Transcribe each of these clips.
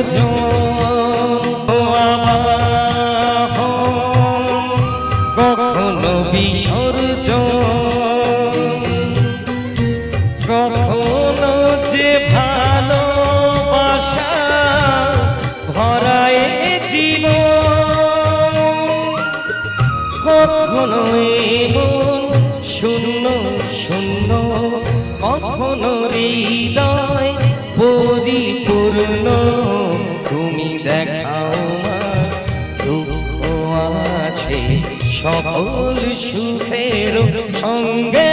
কখনো সকল সুখের সঙ্গে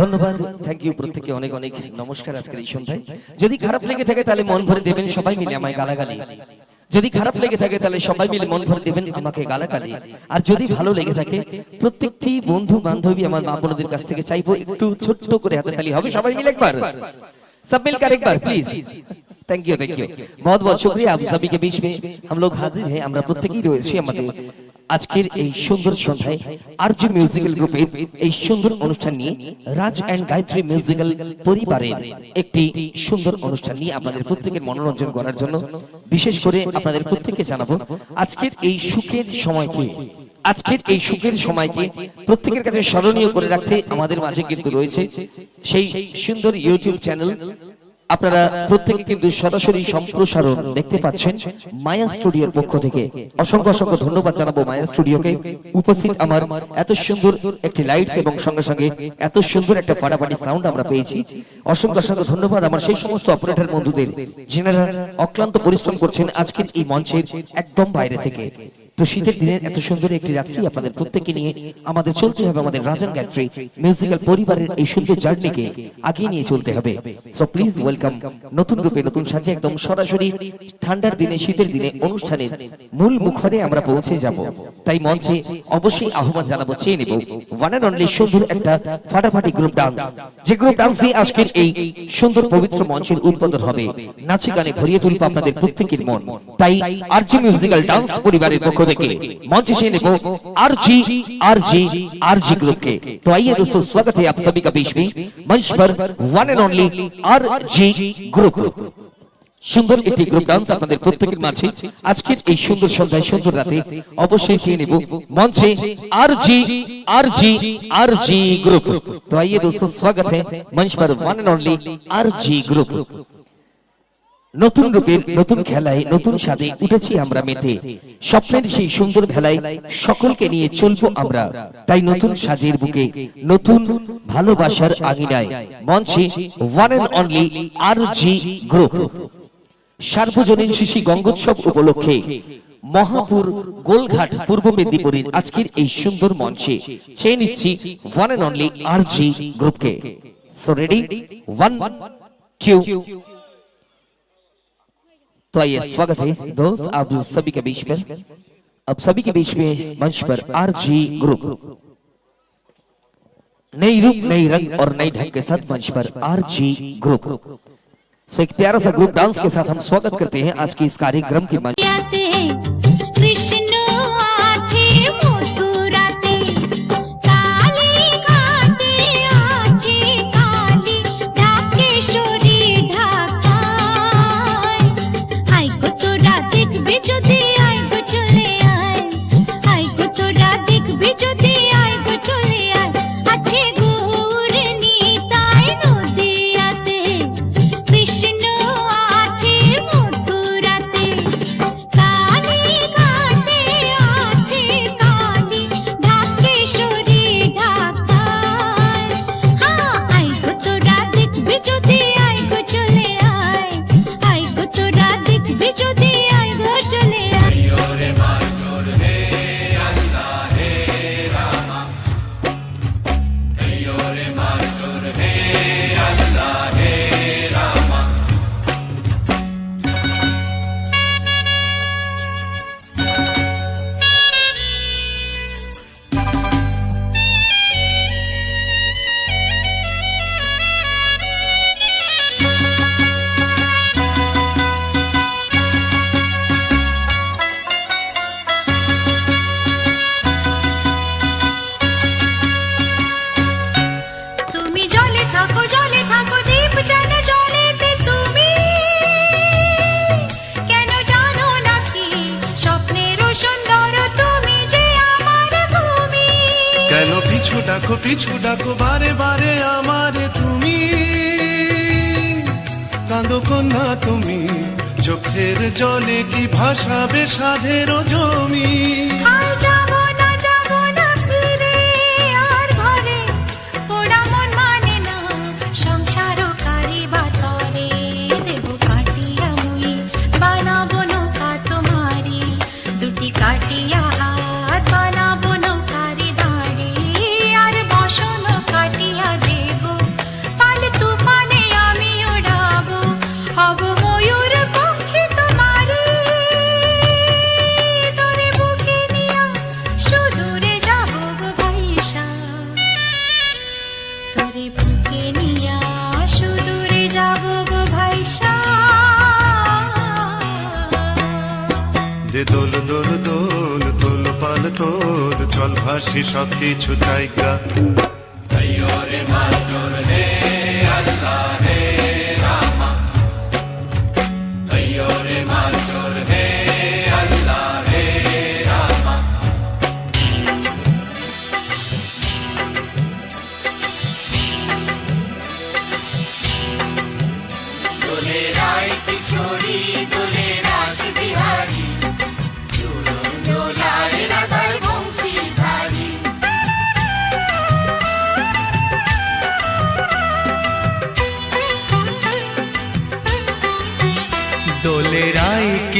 ধন্যবাদ। থ্যাংক ইউ প্রত্যেককে অনেক অনেক নমস্কার আজকের এই সন্ধ্যায়। যদি খারাপ লেগে থাকে তাহলে মন ভরে দেবেন, সবাই মিলে আমায় গালাগালি। যদি খারাপ লেগে থাকে তাহলে সবাই মিলে মন ভরে দেবেন, আমাকে গালাগালি। আর যদি ভালো লেগে থাকে, প্রত্যেকটি বন্ধু বান্ধবী আমার মা বোনদের কাছ থেকে চাইব, একটু ছোট্ট করে হাতে তালি হবে, সবাই মিলে একবার। সব মিলকার একবার please please thank you thank you বহুত বহুত শুকরিয়া আপ সবিকে বিশ মে हम लोग हाजिर हैं আমরা প্রত্যেকেই রয়েছি আমাদের আজকের এই সুন্দর সন্ধ্যায় আরজি মিউজিক্যাল গ্রুপের এই সুন্দর অনুষ্ঠান নিয়ে রাজ অ্যান্ড গায়ত্রী মিউজিক্যাল পরিবারের একটি সুন্দর অনুষ্ঠান নিয়ে আপনাদের প্রত্যেকের মনোরঞ্জন করার জন্য বিশেষ করে আপনাদের প্রত্যেককে জানাবো আজকের এই সুখের সময়কে আজকের এই সুখের সময়কে প্রত্যেকের কাছে স্মরণীয় করে রাখতে আমাদের মাঝে কিন্তু রয়েছে সেই সুন্দর ইউটিউব চ্যানেল আপনারা প্রত্যেকে কিন্তু সরাসরি সম্প্রসারণ দেখতে পাচ্ছেন মায়া স্টুডিওর পক্ষ থেকে। অসংখ্য অসংখ্য ধন্যবাদ জানাব মায়া স্টুডিওকে। উপস্থিত আমার এত সুন্দর একটি লাইটস এবং সঙ্গে সঙ্গে এত সুন্দর একটা ফাটাফাটি সাউন্ড আমরা পেয়েছি। অসংখ্য অসংখ্য ধন্যবাদ আমার সেই সমস্ত অপারেটর বন্ধুদের, যিনারা অক্লান্ত পরিশ্রম করছেন আজকের এই মঞ্চের একদম বাইরে থেকে। তো শীতের দিনের এত সুন্দর একটি রাত্রি আপনাদের প্রত্যেককে নিয়ে আমাদের চলতে হবে আমাদের রাজান গায়ত্রী মিউজিক্যাল পরিবারের এই সুন্দর জার্নিকে আগিয়ে নিয়ে চলতে হবে। সো প্লিজ ওয়েলকাম নতুন রূপে নতুন সাজে একদম সরাসরি ঠান্ডার দিনে, শীতের দিনে অনুষ্ঠানের মূল মুখরে আমরা পৌঁছে যাব। তাই মঞ্চে অবশ্যই আহ্বান জানাব, চেয়ে নেব ওয়ান অ্যান্ড অনলি সুন্দর একটা ফাটাফাটি গ্রুপ ডান্স যে গ্রুপ ডান্সে আজকের এই সুন্দর পবিত্র মঞ্চের উদ্বোধন হবে। নাচে গানে ভরিয়ে তুলবে আপনাদের প্রত্যেকের মন। তাই আরজি মিউজিক্যাল ডান্স পরিবারের পক্ষ থেকে मंच से देखो आरजी आरजी आरजी ग्रुप के तो आइए दोस्तों स्वागत है आप सभी का बीच में मंच पर one and only RG group সুন্দর একটি গ্রুপ ডান্স আপনাদের প্রত্যেকের মাঝে আজকের এই সুন্দর সন্ধ্যায় সুন্দর রাতে অবশ্যই চেয়ে নেব মঞ্চে आरजी आरजी आरजी ग्रुप तो आइए दोस्तों स्वागत है मंच पर one and only RG group নতুন রূপের নতুন খেলায় নতুন স্বাদে উঠেছি আমরা মেতে। স্বপ্নের সেই সুন্দর খেলায় সকলকে নিয়ে চলবো আমরা। তাই নতুন সাজের বুকে নতুন ভালোবাসার আগিনায় মঞ্চে one and only R G group সার্বজনীন শিশি গঙ্গোৎসব উপলক্ষে মহাপুর গোলঘাট পূর্ব মেদিনীপুরের আজকের এই সুন্দর মঞ্চে চেয়ে নিচ্ছি one and only R G গ্রুপকে সো রেডি ওয়ান টু तो आइए, स्वागत है दोस्त आप सभी के बीच पर अब सभी के बीच में मंच पर आरजी ग्रुप। नई रूप, नई रंग और नई ढंग के साथ मंच पर आरजी ग्रुप। सो एक प्यारा सा ग्रुप डांस के साथ हम स्वागत करते हैं आज के इस कार्यक्रम के मंच পিছু ডাকো বারে বারে আমার তুমি। কাঁদো কন্যা তুমি, চোখের জলে কি ভাসাবে সাধের জমি? যে দোল দোল দোল দোল পাল তোল চল ভাসি সব কিছু জায়গা।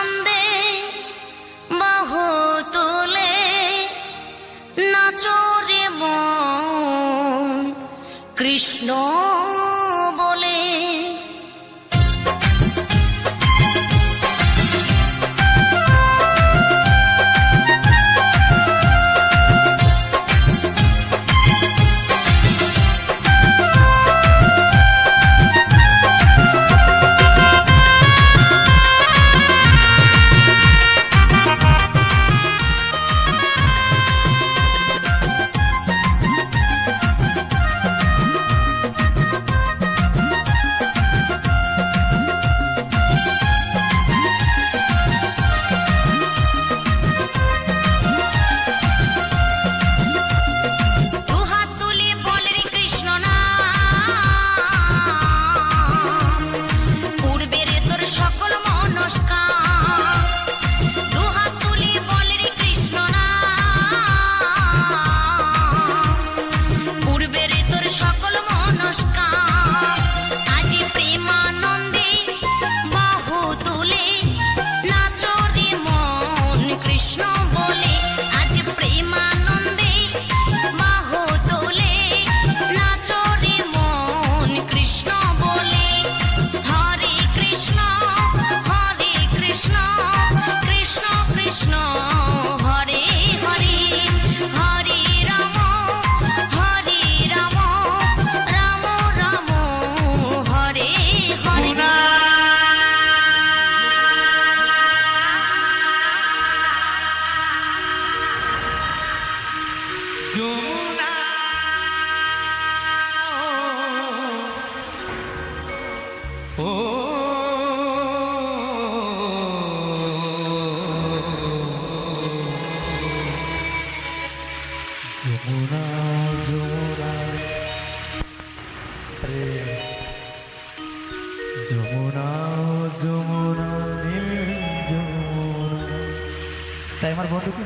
প্রেমানন্দে বহু তোলে নাচরে মন। কৃষ্ণ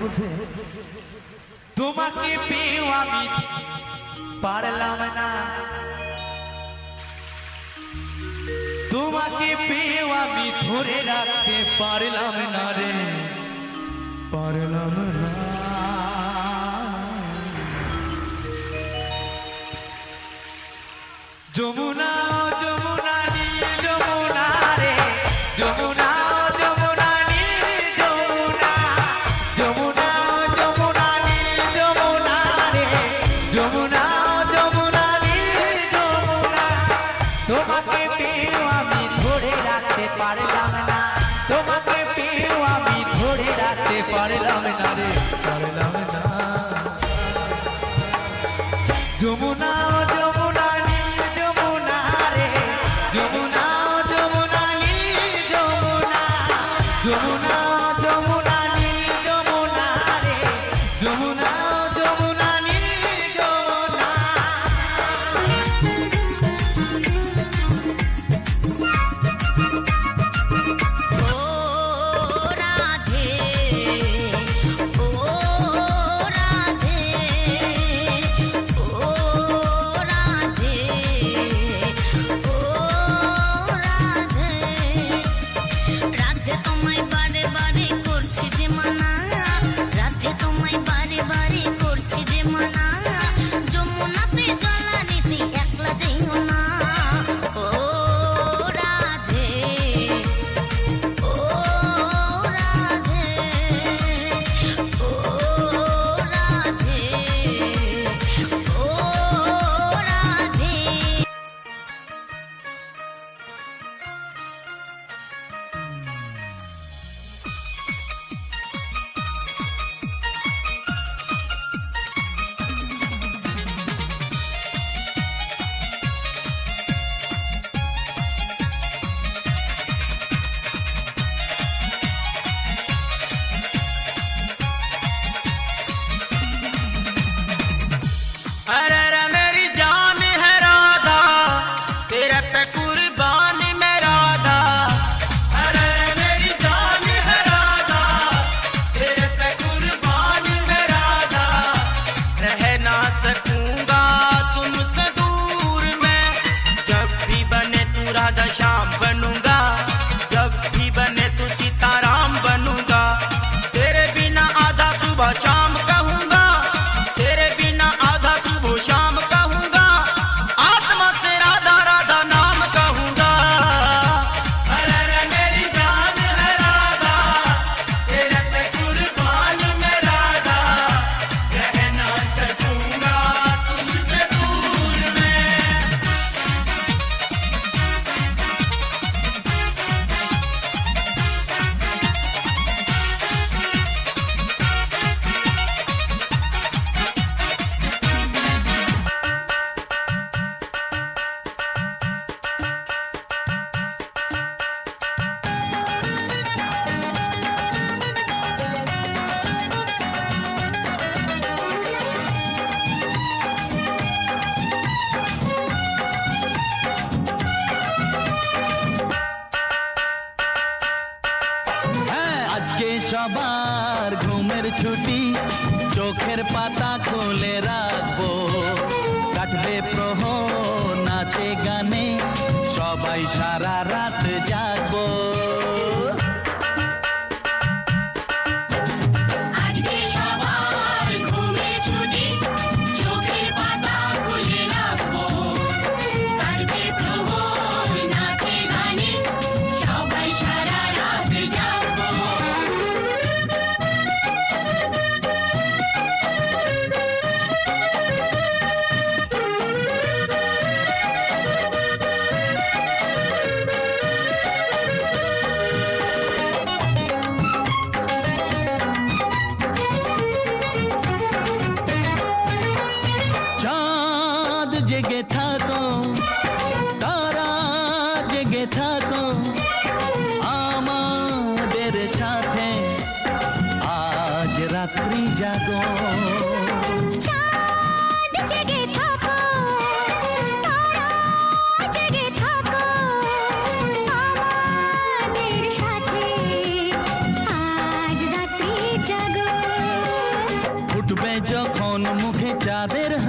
বলছে তোমাকে পেয়েও আমি পারলাম না। তোমাকে পেয়েও আমি ধরে রাখতে পারলাম না রে। পারলাম না। যমুনা যমুনা আবার ঘুমের ছুটি চোখের পাতা খোলে রাখব। কাটবে প্রহ নাচে গানে সবাই সারা রাত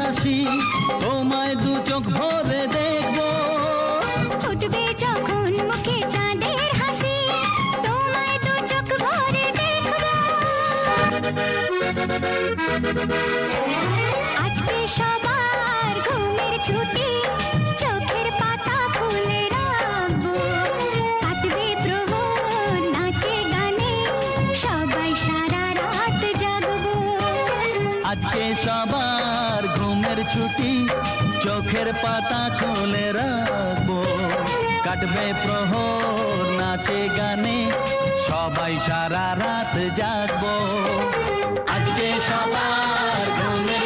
হাসি তোমায় দু চোখ ভরে দেখব। ফুটবে যখন মুখে চাঁদের হাসি তোমায় দু চোখ ভরে দেখব। আজকে সবার ঘুমের ছুটি পাতা গানে সবাই সারা রাত জাগবো। আজকে সবার ছুটি, চোখের পাতা খুলে রাখব। কাটবে প্রহর, নাচে গানে, সবাই সারা রাত জাগবো। আজকে সবার ঘুমের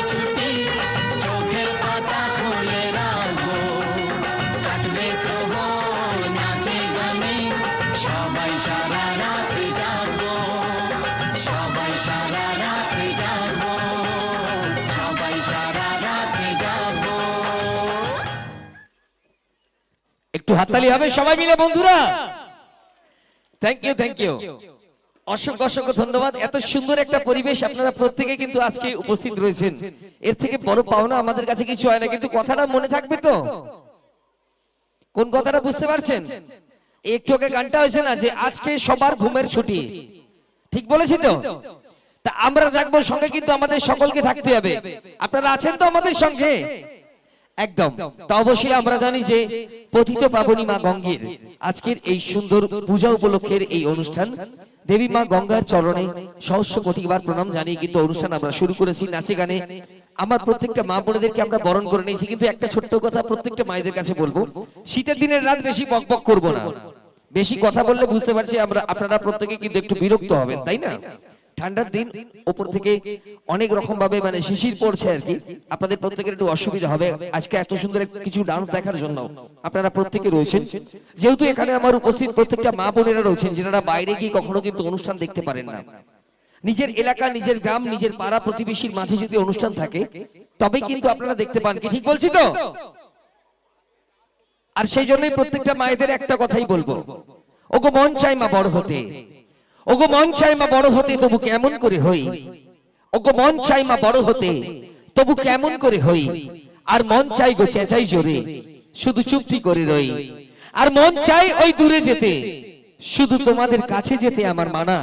হাততালি হবে, সবাই মিলে বন্ধুরা। থ্যাংক ইউ থ্যাংক ইউ অসংখ্য অসংখ্য ধন্যবাদ। এত সুন্দর একটা পরিবেশ আপনারা প্রত্যেকে কিন্তু আজকে উপস্থিত রয়েছেন। এর থেকে বড় পাওনা আমাদের কাছে কিছু হয় না, কিন্তু কথাটা মনে থাকবে তো। কোন কথাটা বুঝতে পারছেন? একটু আগে গানটা হয়েছে না যে, আজকে সবার ঘুমের ছুটি। ঠিক বলেছি তো? তা আমরা জাগবো সঙ্গে, কিন্তু আমাদের সকলকে থাকতে হবে। আপনারা আছেন তো আমাদের সঙ্গে? একদম। তা অবশ্যই আমরা জানি যে পতিত পাবনী মা গঙ্গের আজকের এই সুন্দর পূজা উপলক্ষের এই অনুষ্ঠান দেবী মা গঙ্গার চরণে সহস্র কোটিবার প্রণাম জানিয়ে কিন্তু অনুষ্ঠান আমরা শুরু করেছি নাচে গানে। আমার প্রত্যেকটা মা বোনেদেরকে আমরা বরণ করে নিয়েছি কিন্তু একটা ছোট্ট কথা প্রত্যেকটা মায়েদের কাছে বলব শীতের দিনের রাত বেশি বক বক করব না। বেশি কথা বললে বুঝতে পারছি আমরা আপনারা প্রত্যেকে কিন্তু একটু বিরক্ত হবেন তাই না? ঠান্ডার দিন উপর থেকে অনেক রকম ভাবে মানে শিশির পড়ছে আর কি। আপনাদের প্রত্যেকের একটু অসুবিধা হবে। আজকে এত সুন্দর কিছু ডান্স দেখার জন্য আপনারা প্রত্যেকে রয়েছেন। যেহেতু এখানে আমার উপস্থিত প্রত্যেকটা মা বোনেরা রয়েছেন যারা বাইরে গিয়ে কখনো কিন্তু অনুষ্ঠান দেখতে পারেন না। নিজের এলাকা, নিজের গ্রাম, নিজের পাড়া প্রতিবেশীর মাঝে যদি অনুষ্ঠান থাকে তবে কিন্তু আপনারা দেখতে পান। কি ঠিক বলছি তো? আর সেই জন্যই প্রত্যেকটা মায়েদের একটা কথাই বলব। ওগো মন চাই মা বড় হতে। ওগো মন চাই মা বড় হতে তবু কেমন করে হই? ওগো মন চাই মা বড় হতে তবু কেমন করে হই? আর মন চাই গো চেঁচাই জোরে, শুধু চুপটি করে রই। আর মন চাই ওই দূরে যেতে, শুধু তোমাদের কাছে যেতে আমার মানা।